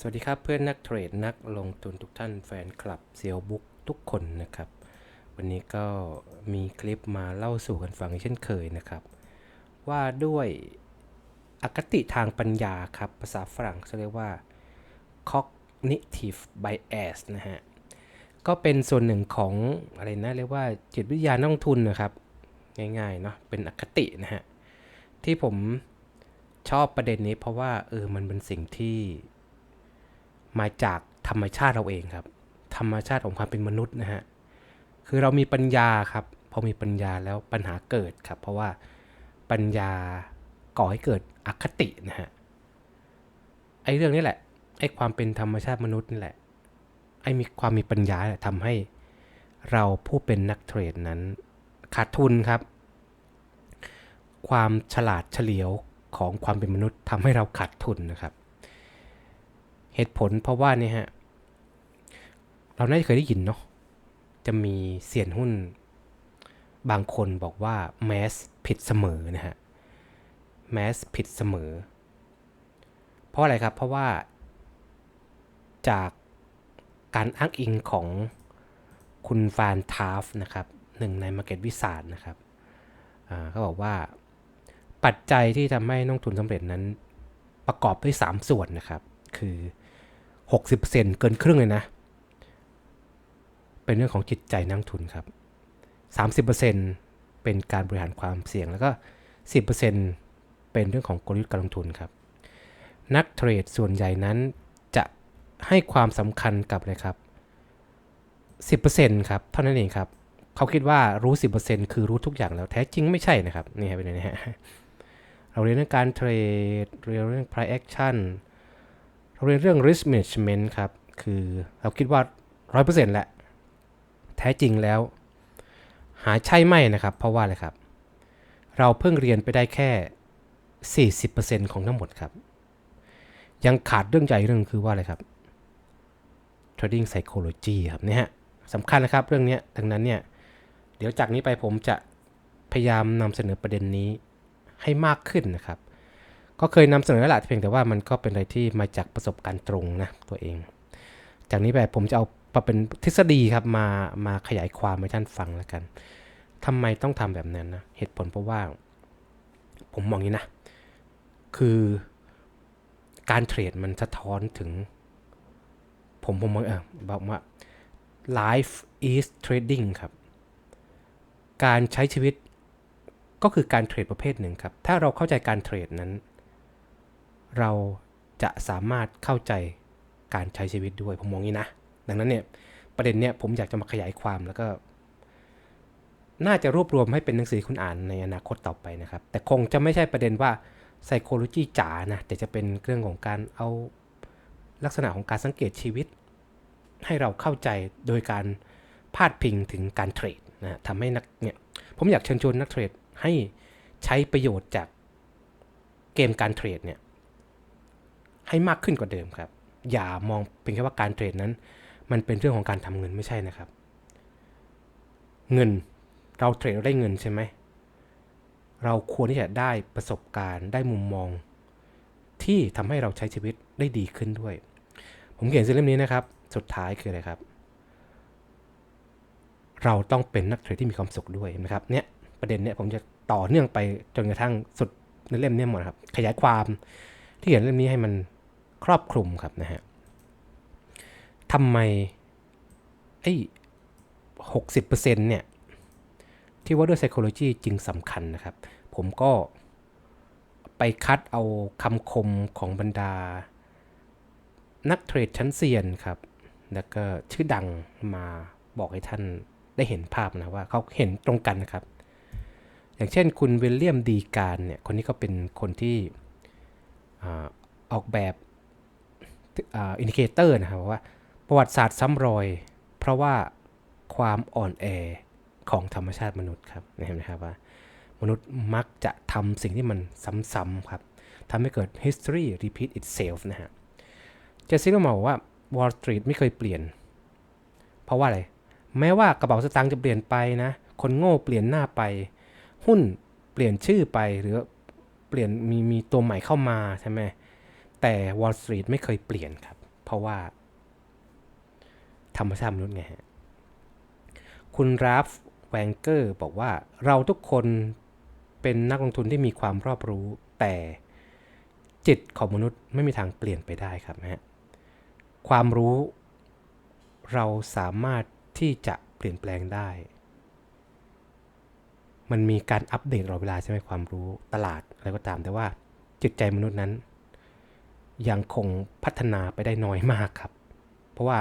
สวัสดีครับเพื่อนนักเทรดนักลงทุนทุกท่านแฟนคลับเซียวบุ๊กทุกคนนะครับ วันนี้ก็มีคลิปมาเล่าสู่กันฟังเช่นเคยนะครับ ว่าด้วยอคติทางปัญญาครับ ภาษาฝรั่งเขาเรียกว่า cognitive bias นะฮะ ก็เป็นส่วนหนึ่งของอะไรนะเรียกว่าจิตวิทยานักลงทุนนะครับ ง่ายๆเนาะเป็นอคตินะฮะ ที่ผมชอบประเด็นนี้เพราะว่าเออมันเป็นสิ่งที่ มาจากธรรมชาติเราเองครับ ธรรมชาติของความเป็นมนุษย์นะฮะคือเรามีปัญญาครับ พอมีปัญญาแล้วปัญหาเกิดครับ เพราะว่าปัญญาก่อให้เกิดอคตินะฮะไอ้เรื่องนี้แหละไอ้ความเป็นธรรมชาติมนุษย์นี่แหละไอ้มีความมีปัญญาทำให้เราผู้เป็นนักเทรดนั้น ขาดทุนครับ ความฉลาดเฉลียวของความเป็นมนุษย์ทำให้เราขาดทุนนะครับ เหตุผลเพราะว่าเนี่ยฮะ เราน่าจะเคยได้ยินเนาะจะมีเสียนหุ้น บางคนบอกว่าแมสผิดเสมอนะฮะแมสผิดเสมอ เพราะอะไรครับ เพราะว่า จากการอ้างอิงของคุณฟานทาฟนะครับหนึ่งใน Market วิสา r นะครับเขาบอกว่าปัจจัยที่ทำให้นักทุนสำเร็จนั้นประกอบด้วย 3 ส่วนนะครับ คือ 60%เกินครึ่งเลยนะ เป็นเรื่องของจิตใจนักทุนครับ 30%เป็นการบริหารความเสี่ยงแล้วก็ 10%เป็นเรื่องของกลยุทธ์การลงทุนครับ นักเทรดส่วนใหญ่นั้นจะให้ความสำคัญกับเลยครับ 10%ครับเท่านั้นเองครับเขาคิดว่ารู้ 10%คือรู้ทุกอย่างแล้วแท้จริงไม่ใช่นะครับนี่ครับเป็นไงฮะเราเรียนเรื่องการเทรดเรียนเรื่อง price action เราเรียนเรื่อง risk management ครับ คือเราคิดว่า 100%แหละ แท้จริงแล้ว หาใช่ไม่นะครับ เพราะว่าอะไรครับ เราเพิ่งเรียนไปได้แค่ 40%ของทั้งหมดครับ ยังขาดเรื่องใหญ่เรื่องคือว่าอะไรครับ trading psychology ครับเนี่ยฮะสำคัญนะครับเรื่องนี้ดังนั้นเนี่ย เดี๋ยวจากนี้ไปผมจะพยายามนำเสนอประเด็นนี้ให้มากขึ้นนะครับ ก็เคยนำเสนอแล้วแหละเพียงแต่ว่ามันก็เป็นอะไรที่มาจากประสบการณ์ตรงนะตัวเอง จากนี้ไปผมจะเอามาเป็นทฤษฎีครับมามาขยายความให้ท่านฟังแล้วกันทำไมต้องทำแบบนั้นนะเหตุผลเพราะว่า ผมมองนี้นะ คือการเทรดมันสะท้อนถึง ผมผมมองเออบอกว่า life is trading ครับ การใช้ชีวิตก็คือการเทรดประเภทหนึ่งครับ ถ้าเราเข้าใจการเทรดนั้น เราจะสามารถเข้าใจการใช้ชีวิตด้วยผมมองนี้นะ ดังนั้นเนี่ยประเด็นเนี่ยผมอยากจะมาขยายความแล้วก็ น่าจะรวบรวมให้เป็นหนังสือคุณอ่านในอนาคตต่อไปนะครับ แต่คงจะไม่ใช่ประเด็นว่า psychology จ๋านะแต่จะเป็นเรื่องของการเอาลักษณะของการสังเกตชีวิต ให้เราเข้าใจโดยการพาดพิงถึงการเทรดนะทำให้นักเนี่ยผมอยากเชิญชวนนักเทรดให้ใช้ประโยชน์จากเกมการเทรดเนี่ย ให้มากขึ้นกว่าเดิมครับ อย่ามองเป็นแค่ว่าการเทรดนั้น มันเป็นเรื่องของการทำเงินไม่ใช่นะครับ เงินเราเทรดเราได้เงินใช่ไหม เราควรที่จะได้ประสบการณ์ได้มุมมอง ที่ทำให้เราใช้ชีวิตได้ดีขึ้นด้วย ผมเขียนเล่มนี้นะครับ สุดท้ายคืออะไรครับ เราต้องเป็นนักเทรดที่มีความสุขด้วยนะครับ เนี่ยประเด็นเนี้ยผมจะต่อเนื่องไปจนกระทั่งสุดในเล่มนี้หมดครับ ขยายความที่เขียนเล่มนี้ให้มัน ครอบคลุมครับนะฮะทำไมไอ้หกสิบเปอร์เซ็นต์เนี่ย ที่ว่าด้วย psychology จึงสำคัญนะครับ ผมก็ไปคัดเอาคำคมของบรรดา นักเทรดชั้นเซียนครับ แล้วก็ชื่อดังมาบอกให้ท่านได้เห็นภาพนะว่าเขาเห็นตรงกันนะครับ อย่างเช่นคุณวิลเลียมดีการเนี่ย คนนี้ก็เป็นคนที่ออกแบบ อินดิเคเตอร์นะครับว่าประวัติศาสตร์ซ้ำรอย เพราะว่าความอ่อนแอของธรรมชาติมนุษย์ครับเห็นไหมครับว่า มนุษย์มักจะทำสิ่งที่มันซ้ำๆครับทำให้เกิด history repeat itself นะฮะเจสซี่ก็บอกว่า Wall Street ไม่เคยเปลี่ยน เพราะว่าอะไร แม้ว่ากระเป๋าสตางค์จะเปลี่ยนไปนะ คนโง่เปลี่ยนหน้าไป หุ้นเปลี่ยนชื่อไปหรือเปลี่ยนมีมีตัวใหม่เข้ามาใช่ไหม แต่ Wall Street ไม่เคยเปลี่ยนครับ เพราะว่า ธรรมชาติมนุษย์ไงฮะ คุณราฟแวงเกอร์บอกว่าเราทุกคนเป็นนักลงทุนที่มีความรอบรู้ แต่จิตของมนุษย์ไม่มีทางเปลี่ยนไปได้ครับนะฮะความรู้เราสามารถที่จะเปลี่ยนแปลงได้ มันมีการอัปเดตตลอดเวลาใช่ไหมความรู้ตลาดอะไรก็ตามแต่ว่าจิตใจมนุษย์นั้น ยังคงพัฒนาไปได้น้อยมากครับ เพราะว่า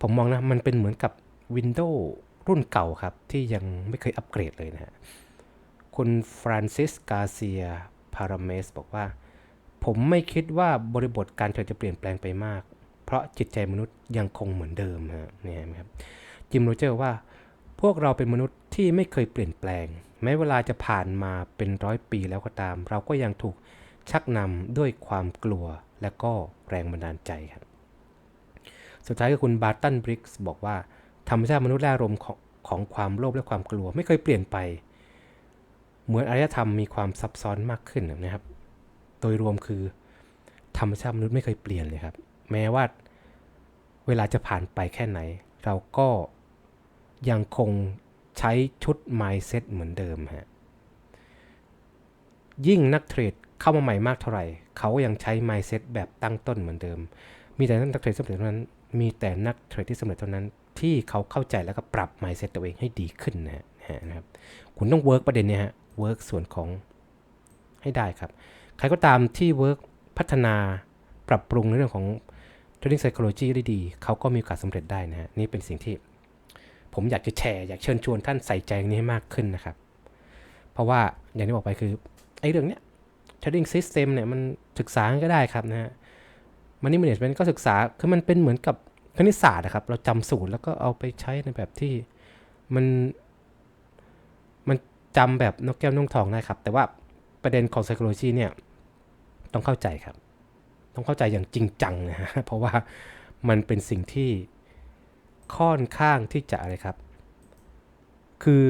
ผมมองนะมันเป็นเหมือนกับ Windows รุ่นเก่าครับ ที่ยังไม่เคยอัปเกรดเลยนะฮะคุณฟรานซิสกาเซียพาราเมสบอกว่า ผมไม่คิดว่าบริบทการเทรดจะเปลี่ยนแปลงไปมาก เพราะจิตใจมนุษย์ยังคงเหมือนเดิมฮะนี่เนไหมครับจิมโรเจอร์ว่าพวกเราเป็นมนุษย์ที่ไม่เคยเปลี่ยนแปลง แม้เวลาจะผ่านมาเป็นร้อยปีแล้วก็ตาม เราก็ยังถูก ชักนำด้วยความกลัวและก็แรงบันดาลใจครับ สุดท้ายคือคุณบาร์ตันบริกส์บอกว่า ธรรมชาติมนุษย์และอารมณ์ของของความโลภและความกลัวไม่เคยเปลี่ยนไป เหมือนอารยธรรมมีความซับซ้อนมากขึ้นนะครับ โดยรวมคือ ธรรมชาติมนุษย์ไม่เคยเปลี่ยนเลยครับ แม้ว่าเวลาจะผ่านไปแค่ไหน เราก็ยังคงใช้ชุด mindset เหมือนเดิมฮะยิ่งนักเทรด เข้ามาใหม่มากเท่าไหร่ เขายังใช้ mindset แบบตั้งต้นเหมือนเดิม มีแต่นักเทรดสำเร็จเท่านั้น มีแต่นักเทรดที่สำเร็จเท่านั้น ที่เขาเข้าใจแล้วก็ปรับ mindset ตัวเองให้ดีขึ้นนะฮะนะครับ คุณต้อง work ประเด็นเนี้ยฮะ work ส่วนของให้ได้ครับ ใครก็ตามที่ work พัฒนาปรับปรุงในเรื่องของ trading psychology ได้ดี เขาก็มีโอกาสสำเร็จได้นะฮะ นี่เป็นสิ่งที่ผมอยากจะแชร์ อยากเชิญชวนท่านใส่ใจนี้ให้มากขึ้นนะครับ เพราะว่าอย่างที่บอกไปคือไอ้เรื่องเนี้ย trading system เนี่ยมันศึกษาก็ได้ครับนะฮะ money management ก็ศึกษา คือมันเป็นเหมือนกับคณิตศาสตร์นะครับ เราจำสูตรแล้วก็เอาไปใช้ในแบบที่มันมันจำแบบนกแก้วนกทองได้ครับ แต่ว่าประเด็นของ psychology เนี่ยต้องเข้าใจครับ ต้องเข้าใจอย่างจริงจังนะฮะ เพราะว่ามันเป็นสิ่งที่ค่อนข้างที่จะอะไรครับ คือ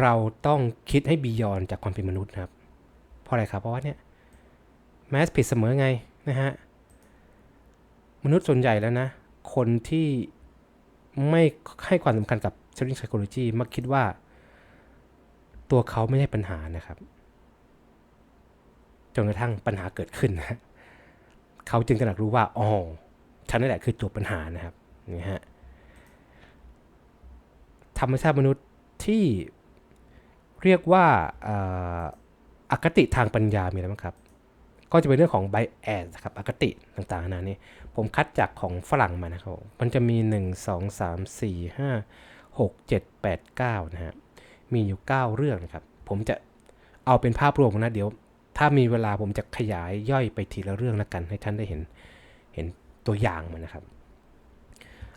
เราต้องคิดให้บียอนจากความเป็นมนุษย์นะครับ ราะอะไรครับเพราะว่าเนี่ยแมสผิดเสมอไงนะฮะมนุษย์ส่วนใหญ่แล้วนะ คนที่ไม่ให้ความสำคัญกับ trading psychology มักคิดว่า ตัวเขาไม่ใช่ปัญหานะครับจนกระทั่งปัญหาเกิดขึ้นนะเขาจึงตระหนักรู้ว่าอ๋อฉันนั่นแหละคือตัวปัญหานะครับนี่ฮะธรรมชาติมนุษย์ที่เรียกว่า อคติทางปัญญามีอะไรบ้างครับ ก็จะเป็นเรื่องของ bias ครับอคติต่างๆนานี่ผมคัดจากของฝรั่งมานะครับ มันจะมี 1 2 3 4 5 6 7 8 9 นะฮะ มีอยู่ 9 เรื่องนะครับ ผมจะเอาเป็นภาพรวมนะเดี๋ยว ถ้ามีเวลาผมจะขยายย่อยไปทีละเรื่องแล้วกัน ให้ท่านได้เห็นเห็นตัวอย่างมันนะครับ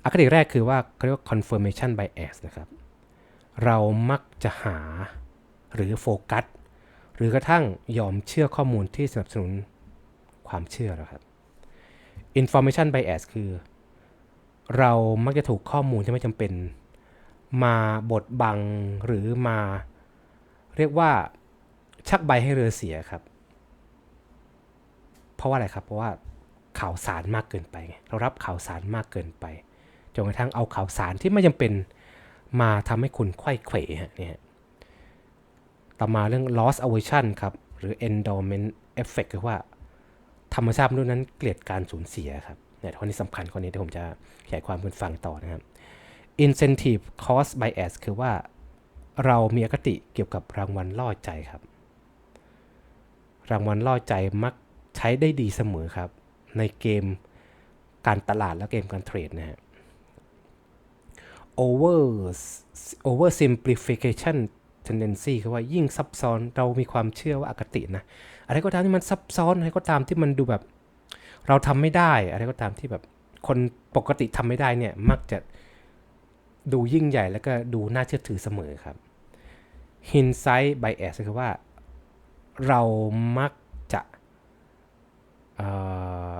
อคติแรกคือว่าเขาเรียกว่า confirmation bias นะครับ เรามักจะหาหรือโฟกัส หรือกระทั่งยอมเชื่อข้อมูลที่สนับสนุนความเชื่อเราครับ information bias คือ เรามักจะถูกข้อมูลที่ไม่จำเป็น มาบดบังหรือมา เรียกว่าชักใบให้เรือเสียครับ เพราะว่าอะไรครับ เพราะว่าข่าวสารมากเกินไป เรารับข่าวสารมากเกินไปจนกระทั่งเอาข่าวสารที่ไม่จำเป็นมาทำให้คุณไข้เขวะเนี่ย ต่อมาเรื่อง loss aversion ครับ หรือ endowment effect คือว่า ธรรมชาติมนุษย์นั้นเกลียดการสูญเสียครับเนี่ยข้อนี้สำคัญข้อนี้ที่ผมจะขยายความคุณฟังต่อนะครับ incentive cost bias คือว่าเรามีอคติเกี่ยวกับรางวัลล่อใจครับ รางวัลล่อใจมักใช้ได้ดีเสมอครับ ในเกมการตลาดและเกมการเทรดนะฮะ over over simplification tendency คือว่ายิ่งซับซ้อนเรามีความเชื่อว่าอคตินะ อะไรก็ตามที่มันซับซ้อนอะไรก็ตามที่มันดูแบบ เราทำไม่ได้ อะไรก็ตามที่แบบคนปกติทำไม่ได้เนี่ยมักจะดูยิ่งใหญ่แล้วก็ดูน่าเชื่อถือเสมอครับ hindsight bias คือว่าเรามักจะออ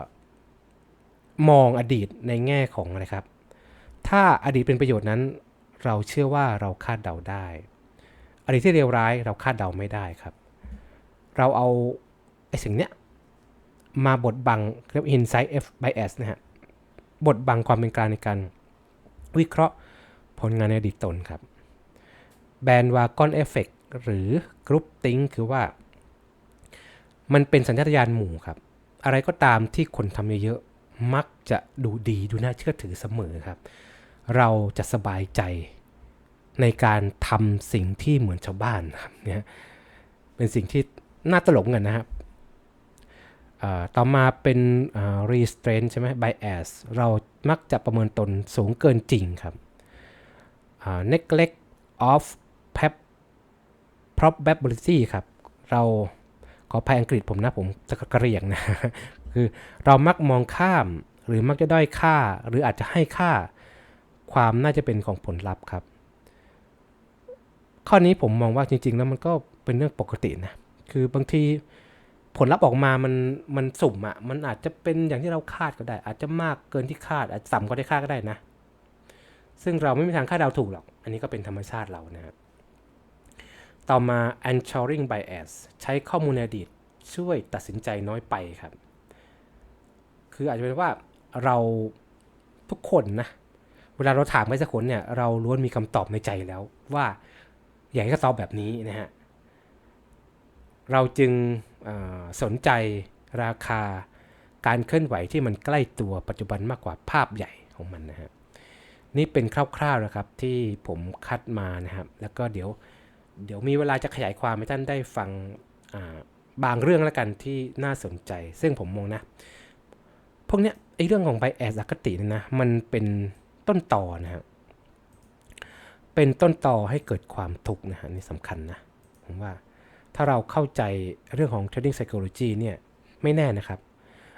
มองอดีตในแง่ของอะไรครับ ถ้าอดีตเป็นประโยชน์นั้น เราเชื่อว่าเราคาดเดาได้ อดีตที่เลวร้ายเราคาดเดาไม่ได้ครับ เราเอาไอ้สิ่งเนี้ยมาบดบังเรียก insight F bias นะฮะบดบังความเป็นกลางในการวิเคราะห์ผลงานในอดีตตนครับแบนวากอนเอฟเฟกหรือกรุ๊ปติ้งคือว่า มันเป็นสัญชาตญาณหมู่ครับ อะไรก็ตามที่คนทำเยอะๆมักจะดูดีดูน่าเชื่อถือเสมอครับ เราจะสบายใจ ในการทำสิ่งที่เหมือนชาวบ้านครับเนี่ยเป็นสิ่งที่น่าตลกกันนะครับต่อมาเป็น restraint ใช่ไหม bias เรามักจะประเมินตนสูงเกินจริงครับ neglect of pep probability ครับ เราขอภัยอังกฤษผมนะผมจะกระเรียงนะ คือเรามักมองข้ามหรือมักจะด้อยค่า หรืออาจจะให้ค่าความน่าจะเป็นของผลลัพธ์ครับ ข้อนี้ผมมองว่าจริง ๆ แล้วมันก็เป็นเรื่องปกตินะ คือบางทีผลลัพธ์ออกมามันมันสุ่มอะ่ะ มันอาจจะเป็นอย่างที่เราคาดก็ได้ อาจจะมากเกินที่คาด อาจจะต่ำกว่าที่คาดก็ได้นะ ซึ่งเราไม่มีทางคาดเดาถูกหรอก อันนี้ก็เป็นธรรมชาติเรานะครับ ต่อมา anchoring bias ใช้ข้อมูลในอดีตช่วยตัดสินใจน้อยไปครับ คืออาจจะเป็นว่าเราทุกคนนะ เวลาเราถามใครสักคนเนี่ย เราล้วนมีคำตอบในใจแล้วว่า ให้เขาตอบแบบนี้นะฮะ เราจึงสนใจราคาการเคลื่อนไหวที่มันใกล้ตัวปัจจุบันมากกว่าภาพใหญ่ของมันนะฮะนี่เป็นคร่าวๆนะครับที่ผมคัดมานะครับ แล้วก็เดี๋ยวเดี๋ยวมีเวลาจะขยายความให้ท่านได้ฟังบางเรื่องแล้วกันที่น่าสนใจ ซึ่งผมมองนะ พวกเนี้ยไอเรื่องของไบแอสอคติเนี่ยนะ มันเป็นต้นต่อนะฮะ เป็นต้นต่อให้เกิดความทุกข์นะฮะนี่สำคัญนะผมว่าถ้าเราเข้าใจเรื่องของ trading psychology เนี่ยไม่แน่นะครับ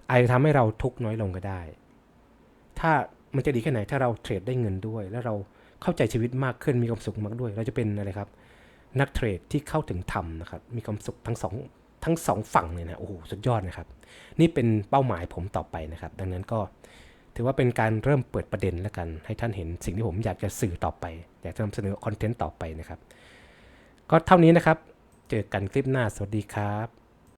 อาจจะทำให้เราทุกข์น้อยลงก็ได้ ถ้ามันจะดีแค่ไหนถ้าเราเทรดได้เงินด้วย แล้วเราเข้าใจชีวิตมากขึ้นมีความสุขมากด้วย เราจะเป็นอะไรครับ นักเทรดที่เข้าถึงธรรมนะครับ มีความสุขทั้งสองทั้งสองฝั่งเลยนะโอ้โหสุดยอดนะครับ นี่เป็นเป้าหมายผมต่อไปนะครับ ดังนั้นก็ ถือว่าเป็นการเริ่มเปิดประเด็นแล้วกัน ให้ท่านเห็นสิ่งที่ผมอยากจะสื่อต่อไป อยากจะนำเสนอคอนเทนต์ต่อไปนะครับ ก็เท่านี้นะครับ เจอกันคลิปหน้า สวัสดีครับ